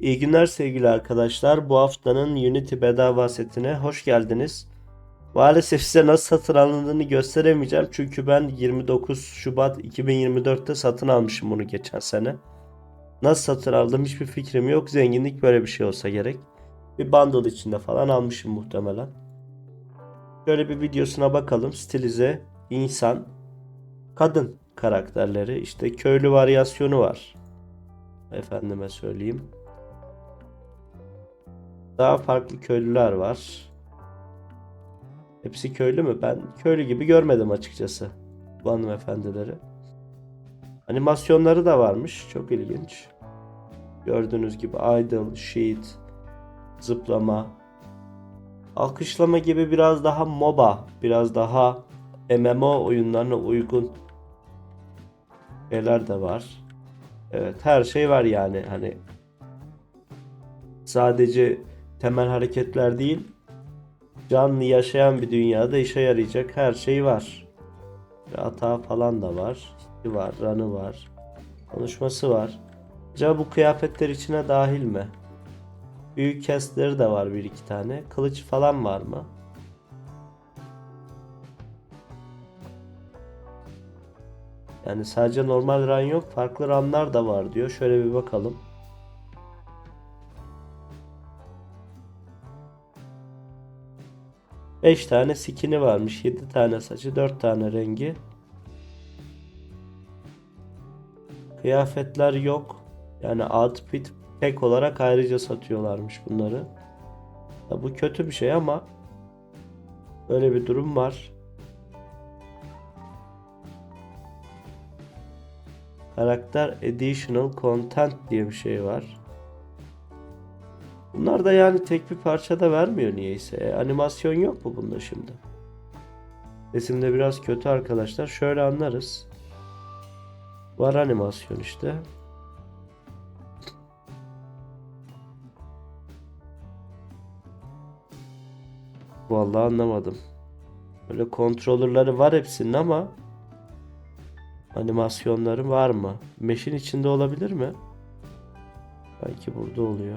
İyi günler sevgili arkadaşlar. Bu haftanın Unity bedava setine hoş geldiniz. Maalesef size nasıl satın alındığını gösteremeyeceğim. Çünkü ben 29 Şubat 2024'te satın almışım bunu geçen sene. Nasıl satın aldım hiçbir fikrim yok. Zenginlik böyle bir şey olsa gerek. Bir bundle içinde falan almışım muhtemelen. Şöyle bir videosuna bakalım. Stilize, insan, kadın karakterleri. İşte köylü varyasyonu var. Efendime söyleyeyim. Daha farklı köylüler var. Hepsi köylü mü? Ben köylü gibi görmedim açıkçası. Bu hanımefendileri. Animasyonları da varmış. Çok ilginç. Gördüğünüz gibi idle, sheet, zıplama, alkışlama gibi biraz daha MOBA, biraz daha MMO oyunlarına uygun şeyler de var. Evet, her şey var yani hani sadece temel hareketler değil, canlı yaşayan bir dünyada işe yarayacak her şey var. Hata falan da var. Hiti var, ranı var. Konuşması var. Acaba bu kıyafetler içine dahil mi? Büyük kestleri de var bir iki tane. Kılıç falan var mı? Yani sadece normal run yok. Farklı runlar da var diyor. Şöyle bir bakalım. Beş tane skin'i varmış. Yedi tane saçı, dört tane rengi. Kıyafetler yok. Yani outfit tek olarak ayrıca satıyorlarmış bunları. Ya bu kötü bir şey ama böyle bir durum var. Karakter Additional Content diye bir şey var. Bunlar da yani tek bir parçada vermiyor niyeyse. E, animasyon yok mu bunda şimdi? Resim de biraz kötü arkadaşlar. Şöyle anlarız. Var animasyon işte. Vallahi anlamadım. Böyle kontrolörleri var hepsinin ama animasyonları var mı? Mesh'in içinde olabilir mi? Belki burada oluyor.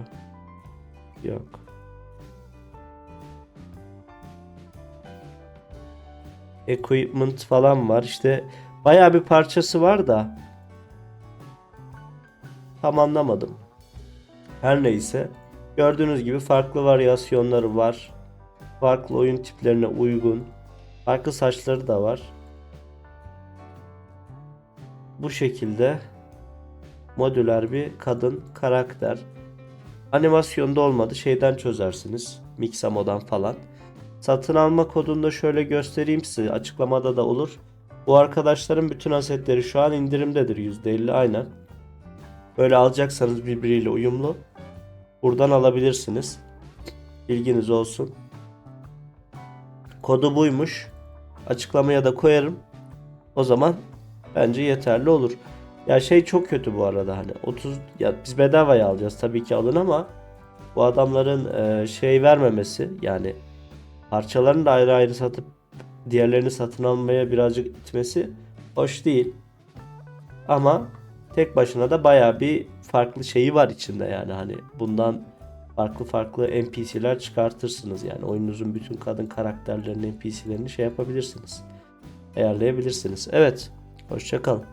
Yok. Equipment falan var. İşte bayağı bir parçası var da tam anlamadım. Her neyse. Gördüğünüz gibi farklı varyasyonları var. Farklı oyun tiplerine uygun. Farklı saçları da var. Bu şekilde modüler bir kadın karakter. Animasyonda olmadı. Şeyden çözersiniz. Mixamo'dan falan. Satın alma kodunu da şöyle göstereyim size. Açıklamada da olur. Bu arkadaşların bütün asetleri şu an indirimdedir. %50 aynen. Böyle alacaksanız birbiriyle uyumlu. Buradan alabilirsiniz. Bilginiz olsun. Kodu buymuş. Açıklamaya da koyarım. O zaman bence yeterli olur. Ya şey çok kötü bu arada hani 30 ya biz bedavaya alacağız tabii ki alın ama bu adamların e, şey vermemesi yani parçalarını da ayrı ayrı satıp diğerlerini satın almaya birazcık itmesi hoş değil. Ama tek başına da baya bir farklı şeyi var içinde yani hani bundan farklı farklı NPC'ler çıkartırsınız yani oyununuzun bütün kadın karakterlerinin NPC'lerini şey yapabilirsiniz. Ayarlayabilirsiniz. Evet. Hoşçakalın.